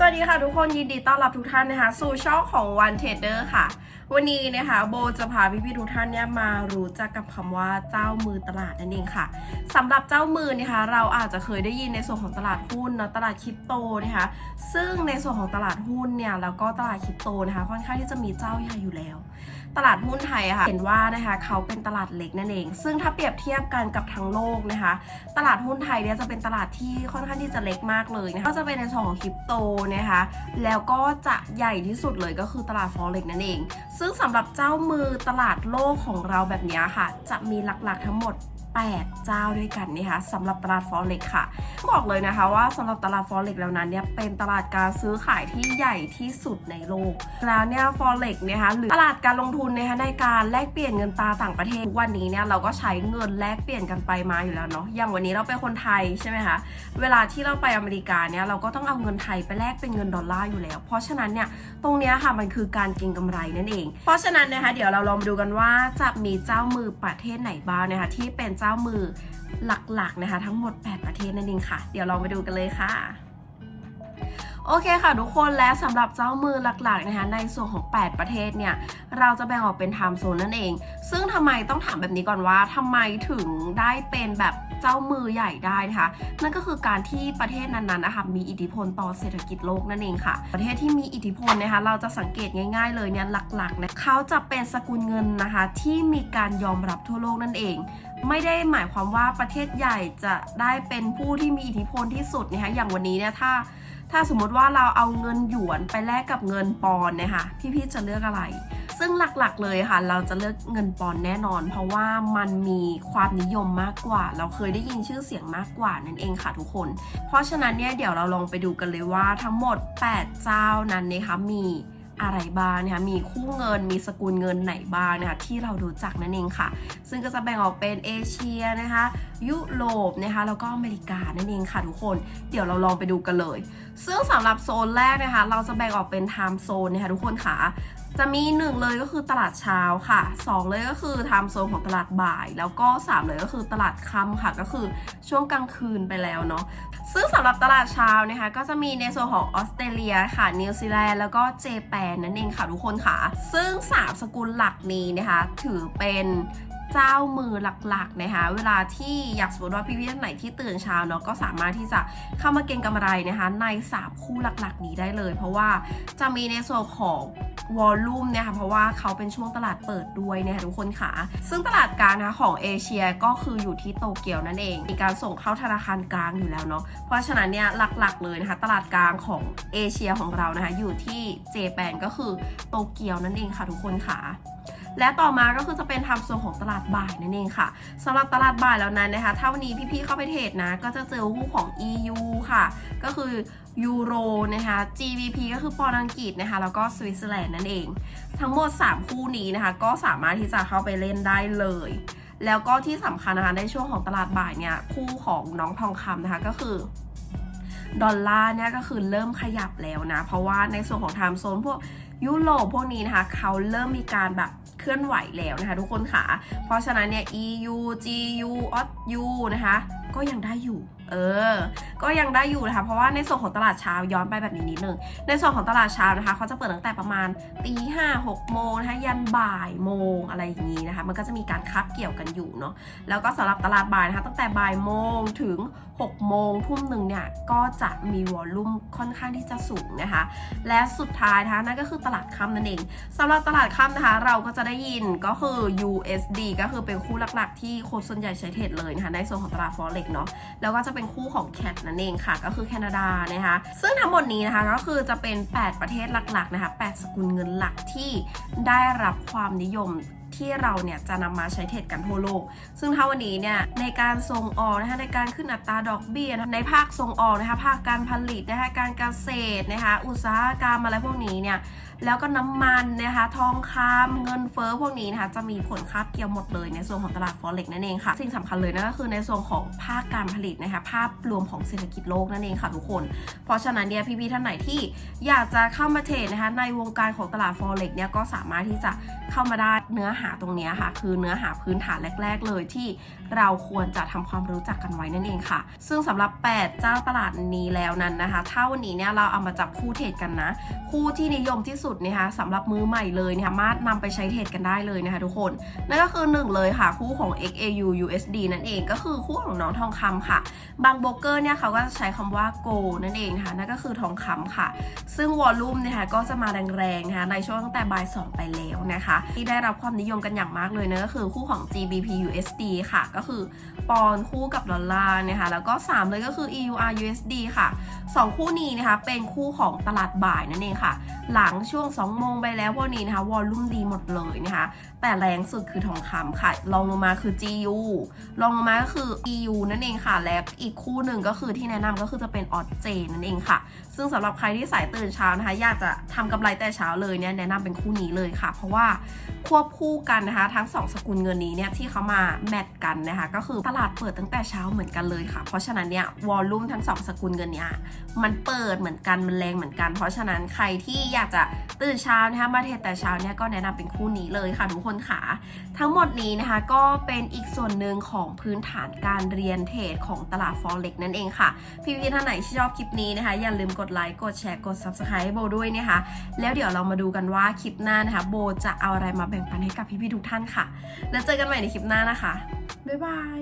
สวัสดีค่ะทุกคนยินดีต้อนรับทุกท่านนะคะ สู่ช่องของ One Trader ค่ะ วันนี้นะคะโบจะพาพี่ๆทุกท่านเนี่ยมารู้จักกับคำว่าเจ้ามือตลาดนั่นเองค่ะสำหรับเจ้ามือนะคะเราอาจจะเคยได้ยินในส่วนของตลาดหุ้นนะตลาดคริปโตนะคะซึ่งในส่วนของตลาดหุ้นเนี่ยแล้วก็ตลาดคริปโตนะคะค่อนข้างที่จะมีเจ้าใหญ่อยู่แล้ว ตลาดหุ้นไทยอะค่ะเห็นว่านะคะเขาเป็นตลาดเล็กนั่นเอง ซึ่งถ้าเปรียบเทียบกันกับทั้งโลกนะคะ ตลาดหุ้นไทยเนี่ยจะเป็นตลาดที่ค่อนข้างที่จะเล็กมากเลยนะคะก็จะเป็นในส่วนของคริปโตนะคะแล้วก็จะใหญ่ที่สุดเลยก็คือตลาดฟอเร็กนั่นเองซึ่งสำหรับเจ้ามือตลาดโลกของเราแบบนี้ค่ะ จะมีหลักๆทั้งหมด 8 เจ้าด้วยกันนะคะสำหรับตลาดฟอเร็กค่ะ บอกเลยนะคะว่าสำหรับตลาดฟอเร็กแล้วนั้นเนี่ยเป็นตลาดการซื้อขายที่ใหญ่ที่สุดในโลก แล้วเนี่ยฟอเร็กนะคะหรือตลาดการลงทุนนะคะในการแลกเปลี่ยนเงินตราต่างประเทศวันนี้เนี่ยเราก็ใช้เงินแลกเปลี่ยนกันไปมาอยู่แล้วเนาะอย่างวันนี้เราเป็นคนไทยใช่ไหมคะเวลาที่เราไปอเมริกาเนี่ยเราก็ต้องเอาเงินไทยไปแลกเป็นเงินดอลลาร์อยู่แล้ว เพราะฉะนั้นเนี่ยตรงเนี้ยค่ะมันคือการเก็งกำไรนั่นเองเพราะฉะนั้นนะคะเดี๋ยวเราลองดูกันว่าจะมีเจ้ามือประเทศไหนบ้างนะคะที่เป็นเจ้ามือหลักๆนะคะ ทั้งหมด 8 ประเทศนั่นเองค่ะ เดี๋ยวเราไปดูกันเลยค่ะโอเคค่ะทุกคนและสำหรับเจ้ามือหลักๆนะคะในส่วนของ 8 ประเทศเนี่ยเราจะแบ่งออกเป็นไทม์โซนนั่นเอง ซึ่งทำไมต้องถามแบบนี้ก่อนว่าทำไมถึงได้เป็นแบบ เจ้ามือใหญ่ได้นะคะ นั่นก็คือการที่ประเทศนั้นๆนะคะมีอิทธิพลต่อเศรษฐกิจโลกนั่นเองค่ะ ประเทศที่มีอิทธิพลนะคะ เราจะสังเกตง่าย ๆ เลยเนี่ยหลักๆนะเขาจะเป็นสกุลเงินนะคะ ที่มีการยอมรับทั่วโลกนั่นเองไม่ได้หมายความว่าประเทศใหญ่จะได้เป็นผู้ที่มีอิทธิพลที่สุดนะคะอย่างวันนี้เนี่ยถ้า ถ้าสมมติว่าเราเอาเงินหยวนไปแลกกับเงินปอนนะคะพี่ๆจะเลือกอะไร ซึ่งหลักๆเลยค่ะ เราจะเลือกเงินปอนแน่นอน เพราะว่ามันมีความนิยมมากกว่า เราเคยได้ยินชื่อเสียงมากกว่านั่นเองค่ะทุกคน เพราะฉะนั้นเนี่ยเดี๋ยวเราลองไปดูกันเลยว่าทั้งหมด 8 เจ้านั้นนะคะมีอะไรบ้างนะคะมีคู่เงิน มีสกุลเงินไหนบ้างนะคะที่เรารู้จักนั่นเองค่ะ ซึ่งก็จะแบ่งออกเป็นเอเชียนะคะ ยุโรปนะคะแล้วก็อเมริกานั่นเองค่ะทุกคน เดี๋ยวเราลองไปดูกันเลย ซึ่งสำหรับโซนแรกนะคะ เราจะแบ่งออกเป็นไทม์โซนนะคะทุกคนค่ะจะมี 1 เลยก็คือตลาดเช้าค่ะ 2 เลยก็คือไทม์โซนของตลาดบ่าย แล้วก็ 3 เลยก็คือตลาดค่ำค่ะ ก็คือช่วงกลางคืนไปแล้วเนาะซึ่งสำหรับตลาดเช้านะคะก็จะมีในโซนของออสเตรเลียค่ะนิวซีแลนด์แล้วก็เจแปนนั่นเองค่ะทุกคนค่ะ ซึ่ง 3 สกุลหลักนี้นะคะถือเป็นเจ้ามือหลักๆนะคะเวลาที่อยากสมมติว่าพี่ๆท่านไหนที่ตื่นเช้าเนาะก็สามารถที่จะเข้ามาเก็งกำไรนะคะใน 3 คู่หลักๆ นี้ได้เลย เพราะว่าจะมีในส่วนของ วอลลุ่มเนี่ยค่ะเพราะว่าเขาเป็นช่วงตลาดเปิดด้วยนะคะทุกคนค่ะ ซึ่งตลาดกลางนะคะของเอเชียก็คืออยู่ที่โตเกียวนั่นเอง มีการส่งเข้าธนาคารกลางอยู่แล้วเนาะเพราะฉะนั้นเนี่ยหลักๆเลยนะคะตลาดกลางของเอเชียของเรานะคะอยู่ที่เจแปนก็คือโตเกียวนั่นเองค่ะทุกคนค่ะ และต่อมาก็คือจะเป็นทม์โซนของตลาดบ่ายนั่นเองค่ะสำหรับตลาดบ่ายแล้วนั้นนะคะถ้าวันนี้พี่ๆเข้าไปเทรดนะก็จะเจอคู่ของ EU ค่ะ ก็คือยูโรนะคะ GBP ก็คือปอนด์อังกฤษนะคะ แล้วก็สวิตเซอร์แลนด์นั่นเอง ทั้งหมด 3 คู่นี้นะคะ ก็สามารถที่จะเข้าไปเล่นได้เลย แล้วก็ที่สำคัญนะคะในช่วงของตลาดบ่ายเนี่ยคู่ของน้องทองคำนะคะก็คือดอลลาร์เนี่ยก็คือเริ่มขยับแล้วนะ เพราะว่าในส่วนของไทม์โซนพวกยุโรปพวกนี้นะคะ เขาเริ่มมีการแบบ ลื่อนไหวแล้วนะคะทุกคนค่ะ เพราะฉะนั้นเนี่ย EU GU OU นะคะ ก็ยังได้อยู่ เออ ก็ยังได้อยู่นะคะ เพราะว่าในส่วนของตลาดเช้าย้อนไปแบบนี้นิดนึง ในส่วนของตลาดเช้านะคะเขาจะเปิดตั้งแต่ประมาณตีห้าหกโมงนะคะยันบ่ายโมงอะไรอย่างนี้นะคะ มันก็จะมีการคับเกี่ยวกันอยู่เนาะ แล้วก็สำหรับตลาดบ่ายนะคะ ตั้งแต่บ่ายโมงถึง6โมงทุ่มหนึ่งเนี่ยก็จะมีวอลลุ่มค่อนข้างที่จะสูงนะคะ และสุดท้ายนะคะนั่นก็คือตลาดค่ำนั่นเองสำหรับตลาดค่ำนะคะ เราก็จะได้ยินก็คือ USD ก็คือเป็นคู่หลักๆ ที่คนส่วนใหญ่ใช้เทรดเลยนะคะในส่วนของตลาด f o r นาะแล้วก็จะเป็นคู่ของแคทนั่นเองค่ะ ก็คือแคนาดานะคะ ซึ่งทั้งหมดนี้นะคะก็คือจะเป็น 8 ประเทศหลักๆนะคะ8สกุลเงินหลักที่ได้รับความนิยม ที่เราเนี่ยจะนำมาใช้เทรดกันทั่วโลก ซึ่งถ้าวันนี้เนี่ยในการส่งออกนะคะในการขึ้นอัตราดอกเบี้ยนะคะในภาคส่งออกนะคะภาคการผลิตนะคะการเกษตรนะคะอุตสาหกรรมอะไรพวกนี้เนี่ยแล้วก็น้ำมันนะคะทองคำเงินเฟ้อพวกนี้นะคะจะมีผลคาบเกี่ยวหมดเลยในส่วนของตลาดฟอเร็กนั่นเองค่ะ สิ่งสำคัญเลยนั่นก็คือในส่วนของภาคการผลิตนะคะภาพรวมของเศรษฐกิจโลกนั่นเองค่ะทุกคน เพราะฉะนั้นเนี่ยพี่ๆท่านไหนที่อยากจะเข้ามาเทรดนะคะในวงการของตลาดฟอเร็กเนี่ยก็สามารถที่จะเข้ามาได้เนื้อหาาตรงนี้ค่ะ คือเนื้อหาพื้นฐานแรก ๆ เลยที่เราควรจะทำความรู้จักกันไว้นั่นเองค่ะ ซึ่งสำหรับ 8 เจ้าตลาดนี้แล้วนั้นนะคะ ถ้าวันนี้เนี่ยเราเอามาจับคู่เทรดกันนะ คู่ที่นิยมที่สุดนะคะสำหรับมือใหม่เลยนะคะสามารถนำไปใช้เทรดกันได้เลยนะคะทุกคน นั่นก็คือ 1 เลยค่ะ คู่ของ XAU USD นั่นเองก็คือคู่ของน้องทองคำค่ะ บางโบรกเกอร์เนี่ยเขาก็จะใช้คำว่า Go นั่นเองนะคะนั่นก็คือทองคำค่ะ ซึ่งวอลลุ่มนะคะก็จะมาแรงๆนะคะในช่วงตั้งแต่บ่าย2ไปแล้วนะคะ ที่ได้รับความนิยมกันอย่างมากเลยเนะก็คือคู่ของ GBP USD ค่ะ ก็คือปอนคู่กับดอลลาร์นะคะแล้วก็ 3 เลยก็คือ EUR USD ค่ะ 2 คู่นี้นะคะเป็นคู่ของตลาดบ่ายนั่นเองค่ะ หลังช่วง 2 โมงไปแล้วพวกนี้นะคะวอลลุ่มดีหมดเลยนะคะ แต่แรงสุดคือทองคำค่ะรองลงมาคือ GU รองลงมาก็คือ EU นั่นเองค่ะ และอีกคู่หนึ่งก็คือที่แนะนำก็คือจะเป็นออ j เจนั่นเองค่ะ ซึ่งสำหรับใครที่สายตื่นเช้านะคะ อยากจะทำกำไรแต่เช้าเลยเนี่ยแนะนำเป็นคู่นี้เลยค่ะ เพราะว่าควบคู่กันนะคะ ทั้งสองสกุลเงินนี้เนี่ยที่เขามาแมทกันนะคะ ก็คือตลาดเปิดตั้งแต่เช้าเหมือนกันเลยค่ะ เพราะฉะนั้นเนี่ยวอลลุ่มทั้งสองสกุลเงินเนี่ยมันเปิดเหมือนกันมันแรงเหมือนกัน เพราะฉะนั้นใครที่อยากจะตื่นเช้านะคะมาเทรดแต่เช้าเนี่ยก็แนะนำเป็นคู่นี้เลยค่ะทุกคนค่ะ ทั้งหมดนี้นะคะก็เป็นอีกส่วนหนึ่งของพื้นฐานการเรียนเทรดของตลาด forex นั่นเองค่ะ พี่ๆท่านไหนที่ชอบคลิปนี้นะคะ อย่าลืมกดไลค์กดแชร์กด subscribe ให้โบด้วยนะคะ แล้วเดี๋ยวเรามาดูกันว่าคลิปหน้านะคะ โบจะเอาอะไรมาแบ่งปันให้กับพี่ๆทุกท่านค่ะ แล้วเจอกันใหม่ในคลิปหน้านะคะ บ๊ายบาย